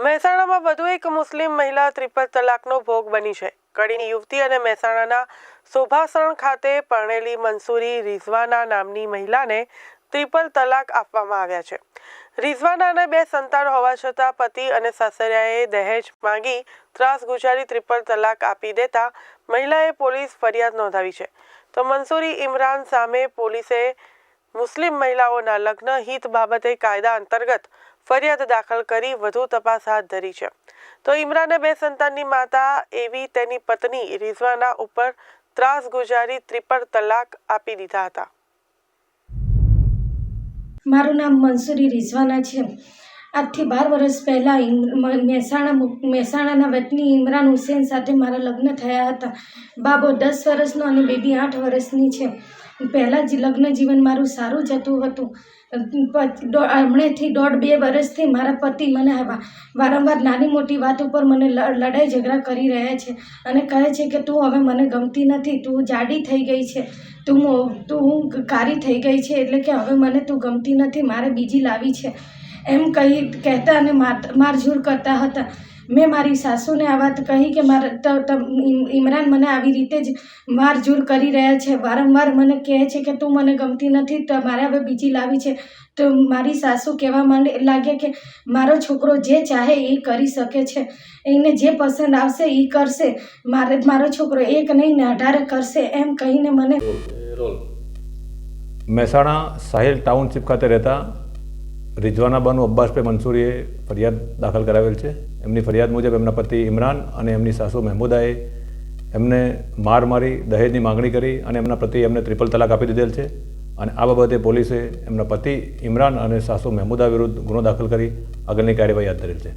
મહેસાણામાં વધુ એક મુસ્લિમ મહિલા ત્રિપલ તલાકનો ભોગ બની છે. કડીની યુવતી અને મહેસાણાના શોભાસણ ખાતે પરણેલી મંસૂરી રિઝવાના નામની મહિલાને ત્રિપલ તલાક આપવામાં આવ્યા છે. રિઝવાનાને બે સંતાન હોવા છતાં પતિ અને સાસરિયાએ દહેજ માંગી ત્રાસ ગુજારી ત્રિપલ તલાક આપી દેતા મહિલાએ પોલીસ ફરિયાદ નોંધાવી છે. તો મંસૂરી ઇમરાન સામે પોલીસે મુસ્લિમ મહિલાઓના લગ્ન હિત બાબતે કાયદા અંતર્ગત ફરિયાદ દાખલ કરી વધુ તપાસ હાથ ધરી છે. તો ઇમરાને બે સંતાનની માતા એવી તેની પત્ની રિઝવાના ઉપર ત્રાસ ગુજારી ત્રિપલ તલાક આપી દીધા હતા. મારું નામ મંસૂરી રિઝવાના છે. આજથી બાર વર્ષ પહેલાં મહેસાણા મહેસાણાના વતની ઇમરાન હુસેન સાથે મારા લગ્ન થયા હતા. બાબો દસ વર્ષનો અને બેબી આઠ વર્ષની છે. પહેલાં જ લગ્ન જીવન મારું સારું જતું હતું. હમણાંથી દોઢ બે વર્ષથી મારા પતિ મને વારંવાર નાની મોટી વાત ઉપર મને લડાઈ ઝઘડા કરી રહ્યા છે અને કહે છે કે તું હવે મને ગમતી નથી, તું જાડી થઈ ગઈ છે, તું તું હું કારી થઈ ગઈ છે એટલે કે હવે મને તું ગમતી નથી, મારે બીજી લાવી છે. એમ કહી કહેતા અને માર મારઝૂર કરતા હતા. મેં મારી સાસુને આ વાત કહી કે મારે ઇમરાન મને આવી રીતે જ મારઝૂર કરી રહ્યા છે. વારંવાર મને કહે છે કે તું મને ગમતી નથી, તો મારે હવે બીજી લાવી છે. તો મારી સાસુ કહેવા માંડે લાગે કે મારો છોકરો જે ચાહે એ કરી શકે છે. એને જે પસંદ આવશે એ કરશે. મારે મારો છોકરો એક નહીં, ને અઢારે કરશે એમ કહીને મને મહેસાણા સાહિલ ટાઉનશીપ ખાતે રહેતા રિઝવાના બાનુ અબ્બાસભાઈ મંસૂરીએ ફરિયાદ દાખલ કરાવેલ છે. એમની ફરિયાદ મુજબ એમના પતિ ઇમરાન અને એમની સાસુ મહેમૂદાએ એમને માર મારી દહેજની માગણી કરી અને એમના પતિ એમને ત્રિપલ તલાક આપી દીધેલ છે. અને આ બાબતે પોલીસે એમના પતિ ઇમરાન અને સાસુ મહેમૂદા વિરુદ્ધ ગુનો દાખલ કરી આગળની કાર્યવાહી હાથ ધરેલ છે.